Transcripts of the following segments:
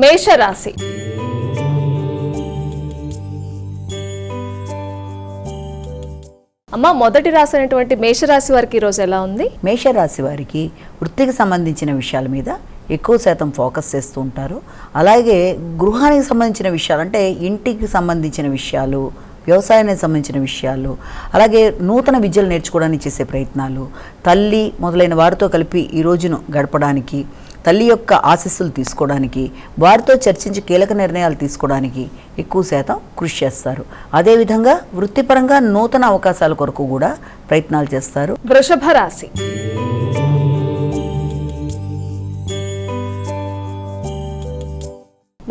మేషరాశి. అమ్మ మొదటి రాశి అయినటువంటి మేషరాశి వారికి ఈరోజు ఎలా ఉంది? మేషరాశి వారికి వృత్తికి సంబంధించిన విషయాల మీద ఎక్కువ శాతం ఫోకస్ చేస్తూ ఉంటారు. అలాగే గృహానికి సంబంధించిన విషయాలు అంటే ఇంటికి సంబంధించిన విషయాలు వ్యవసాయానికి సంబంధించిన విషయాలు అలాగే నూతన విద్యలు నేర్చుకోవడానికి చేసే ప్రయత్నాలు తల్లి మొదలైన వారితో కలిపి ఈ రోజును గడపడానికి తల్లి యొక్క ఆశీస్సులు తీసుకోవడానికి వారితో చర్చించి కీలక నిర్ణయాలు తీసుకోవడానికి ఎక్కువ శాతం కృషి చేస్తారు. అదేవిధంగా వృత్తిపరంగా నూతన అవకాశాల కొరకు కూడా ప్రయత్నాలు చేస్తారు. వృషభ రాశి.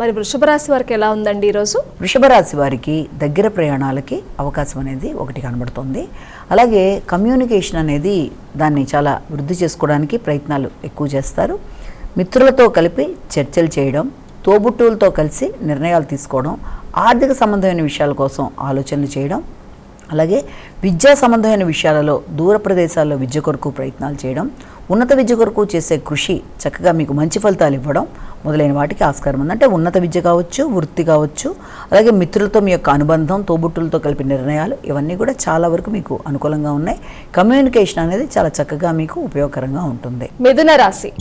మరి వృషభ రాశి వారికి ఎలా ఉందండి ఈరోజు? వృషభ రాశి వారికి దగ్గర ప్రయాణాలకి అవకాశం అనేది ఒకటి కనబడుతుంది. అలాగే కమ్యూనికేషన్ అనేది దాన్ని చాలా వృద్ధి చేసుకోవడానికి ప్రయత్నాలు ఎక్కువ చేస్తారు. మిత్రులతో కలిపి చర్చలు చేయడం తోబుట్టువులతో కలిసి నిర్ణయాలు తీసుకోవడం ఆర్థిక సంబంధమైన విషయాల కోసం ఆలోచనలు చేయడం అలాగే విద్యా సంబంధమైన విషయాలలో దూర ప్రదేశాల్లో విద్య కొరకు ప్రయత్నాలు చేయడం ఉన్నత విద్య కొరకు చేసే కృషి చక్కగా మీకు మంచి ఫలితాలు ఇవ్వడం మొదలైన వాటికి ఆస్కారం ఉంది. అంటే ఉన్నత విద్య కావచ్చు వృత్తి కావచ్చు అలాగే మిత్రులతో మీ యొక్క అనుబంధం తోబుట్టులతో కలిపి నిర్ణయాలు ఇవన్నీ కూడా చాలా వరకు మీకు అనుకూలంగా ఉన్నాయి. కమ్యూనికేషన్ అనేది చాలా చక్కగా మీకు ఉపయోగకరంగా ఉంటుంది. మిథున రాశి.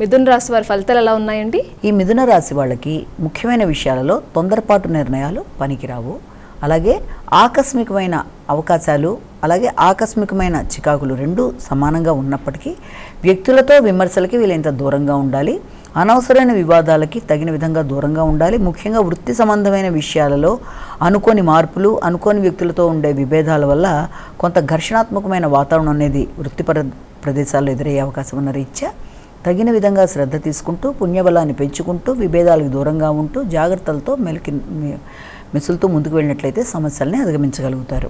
మిథున రాశి వారి ఫలితాలు ఎలా ఉన్నాయండి? ఈ మిథున రాశి వాళ్ళకి ముఖ్యమైన విషయాలలో తొందరపాటు నిర్ణయాలు పనికిరావు. అలాగే ఆకస్మికమైన అవకాశాలు అలాగే ఆకస్మికమైన చికాకులు రెండు సమానంగా ఉన్నప్పటికీ వ్యక్తులతో విమర్శలకి వీళ్ళంత దూరంగా ఉండాలి. అనవసరమైన వివాదాలకి తగిన విధంగా దూరంగా ఉండాలి. ముఖ్యంగా వృత్తి సంబంధమైన విషయాలలో అనుకోని మార్పులు అనుకోని వ్యక్తులతో ఉండే విభేదాల వల్ల కొంత ఘర్షణాత్మకమైన వాతావరణం అనేది వృత్తిపర ప్రదేశాల్లో ఎదురయ్యే అవకాశం ఉన్న రీత్యా తగిన విధంగా శ్రద్ధ తీసుకుంటూ పుణ్యబలాన్ని పెంచుకుంటూ విభేదాలకు దూరంగా ఉంటూ జాగ్రత్తలతో మెలికి మెసులుతూ ముందుకు వెళ్ళినట్లయితే సమస్యల్ని అధిగమించగలుగుతారు.